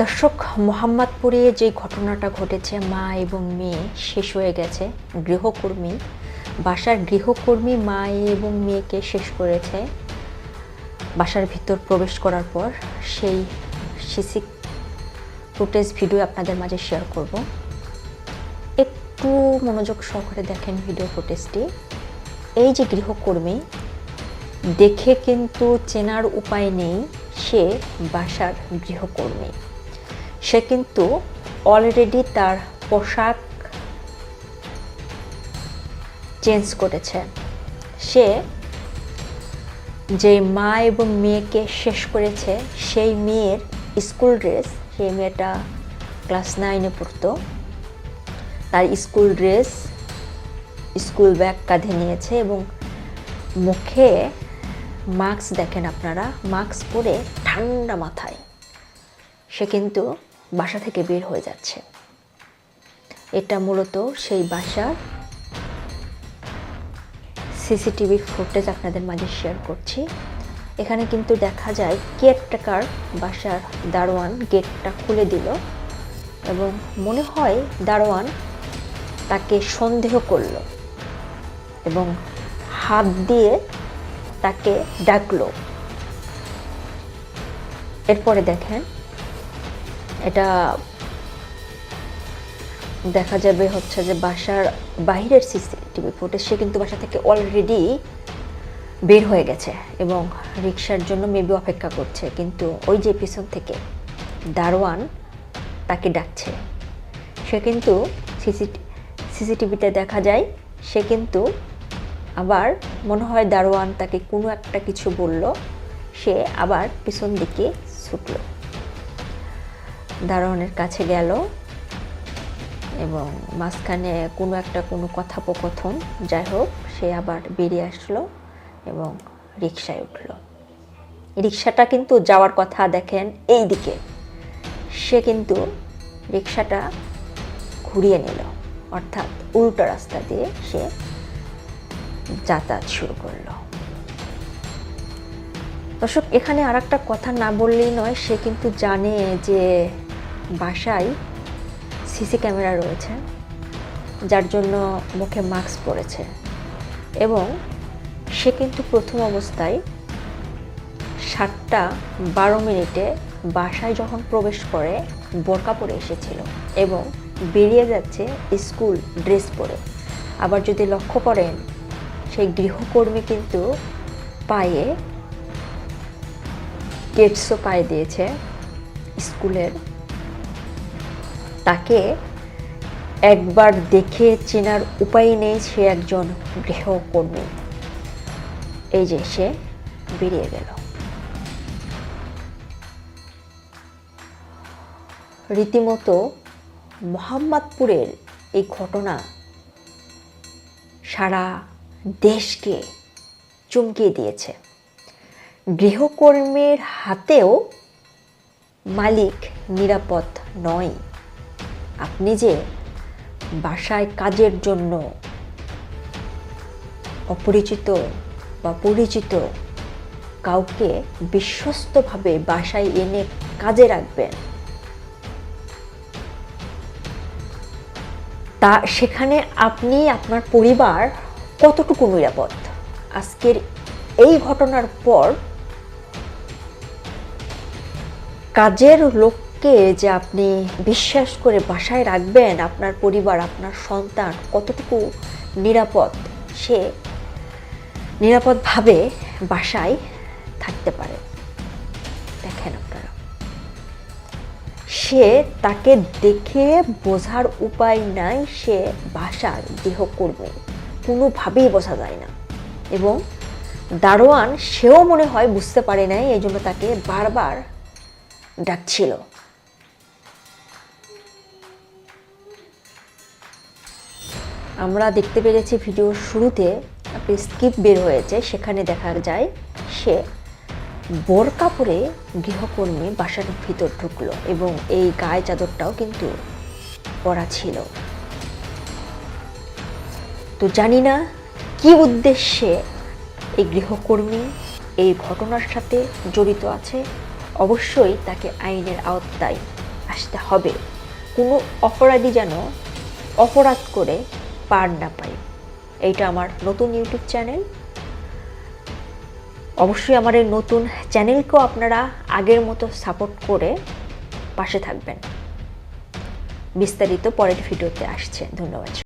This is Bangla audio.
দর্শক মোহাম্মদপুরে যে ঘটনাটা ঘটেছে, মা এবং মেয়ে শেষ হয়ে গেছে। গৃহকর্মী, বাসার গৃহকর্মী মা এবং মেয়েকে শেষ করেছে। বাসার ভিতর প্রবেশ করার পর সেই সিসি ফুটেজ ভিডিও আপনাদের মাঝে শেয়ার করব। একটু মনোযোগ সহকারে দেখেন ভিডিও ফুটেজটি এই যে গৃহকর্মী, দেখে কিন্তু চেনার উপায় নেই, সে বাসার গৃহকর্মী। সে কিন্তু অলরেডি তার পোশাক চেঞ্জ করেছে। সে যে মা এবং মেয়েকে শেষ করেছে, সেই মেয়ের স্কুল ড্রেস সেই মেয়েটা ক্লাস নাইনে পড়তো। তার স্কুল ড্রেস স্কুল ব্যাগ কাঁধে নিয়েছে এবং মুখে মাস্ক দেখেন আপনারা মাস্ক পরে ঠান্ডা মাথায়। সে কিন্তু বাসা থেকে বের হয়ে যাচ্ছে। এটা মূলত সেই বাসার সিসিটিভি ফুটেজ আপনাদের মাঝে শেয়ার করছি। এখানে কিন্তু দেখা যায় কেয়ারটেকার বাসার দারোয়ান গেটটা খুলে দিল এবং মনে হয় দারোয়ান তাকে সন্দেহ করল এবং হাত দিয়ে তাকে ডাকলো। এরপরে দেখেন এটা দেখা যাবে হচ্ছে যে বাসার বাইরের সিসিটিভি ফুটেজ, সে কিন্তু বাসা থেকে অলরেডি বের হয়ে গেছে এবং রিক্সার জন্য মেবি অপেক্ষা করছে। কিন্তু ওই যে পিছন থেকে দারোয়ান তাকে ডাকছে। সে কিন্তু সিসি সিসিটিভিতে দেখা যায়, সে কিন্তু আবার মনে হয় দারোয়ান তাকে কোনো একটা কিছু বলল, সে আবার পিছন দিকে ছুটল। দারোয়ানের কাছে গেল এবং মাঝখানে কোনো একটা কোনো কথোপকথন, যাই হোক, সে আবার বেরিয়ে আসলো এবং রিক্সায় উঠল। রিক্সাটা কিন্তু যাওয়ার কথা, দেখেন, এই দিকে। সে কিন্তু রিক্সাটা ঘুরিয়ে নিল, অর্থাৎ উল্টো রাস্তা দিয়ে সে যাতায়াত শুরু করল। দর্শক, এখানে আর একটা কথা না বললেই নয়, সে কিন্তু জানে যে বাসায় সিসি ক্যামেরা রয়েছে, যার জন্য মুখে মাস্ক পরেছে এবং সে কিন্তু প্রথম অবস্থায় সাতটা বারো মিনিটে বাসায় যখন প্রবেশ করে, বোরকা পরে এসেছিল এবং বেরিয়ে যাচ্ছে স্কুল ড্রেস পরে। আবার যদি লক্ষ্য করেন, সেই গৃহকর্মী কিন্তু পায়ে কেটসও পায়ে দিয়েছে স্কুলের তাকে একবার দেখে চেনার উপায় নেই সে একজন গৃহকর্মী। এই যে সে বেরিয়ে গেল। রীতিমতো মোহাম্মদপুরের এই ঘটনা সারা দেশকে চমকিয়ে দিয়েছে। গৃহকর্মীর হাতেও মালিক নিরাপদ নয়। আপনি যে বাসায় কাজের জন্য অপরিচিত বা পরিচিত কাউকে বিশ্বস্তভাবে বাসায় এনে কাজে রাখবেন, তা সেখানে আপনি, আপনার পরিবার কতটুকু নিরাপদ? আজকের এই ঘটনার পর কাজের লোককে যে আপনি বিশ্বাস করে বাসায় রাখবেন আপনার পরিবার, আপনার সন্তান কতটুকু নিরাপদ, সে নিরাপদভাবে বাসায় থাকতে পারে। দেখেন আপনারা। সে তাকে দেখে বোঝার উপায় নাই, সে বাসার গৃহকর্মী। কোনোভাবেই বোঝা যায় না। এবং দারোয়ান সেও মনে হয় বুঝতে পারে নাই, এই জন্য তাকে বারবার ডাকছিল। আমরা দেখতে পেরেছি ভিডিওর শুরুতে, আপনি স্কিপ বের হয়েছে, সেখানে দেখা যায় সে বোরকা পরে গৃহকর্মী বাসার ভিতর ঢুকলো এবং এই গায়ে চাদরটাও কিন্তু পরা ছিল। তো জানি না কি উদ্দেশ্যে এই গৃহকর্মী এই ঘটনার সাথে জড়িত আছে। অবশ্যই তাকে আইনের আওতায় আসতে হবে। কোনো অপরাধী যেন অপরাধ করে পার না পাই। এইটা আমার নতুন ইউটিউব চ্যানেল অবশ্যই আমার এই নতুন চ্যানেলকেও আপনারা আগের মতো সাপোর্ট করে পাশে থাকবেন। বিস্তারিত পরের ভিডিওতে আসছে। ধন্যবাদ।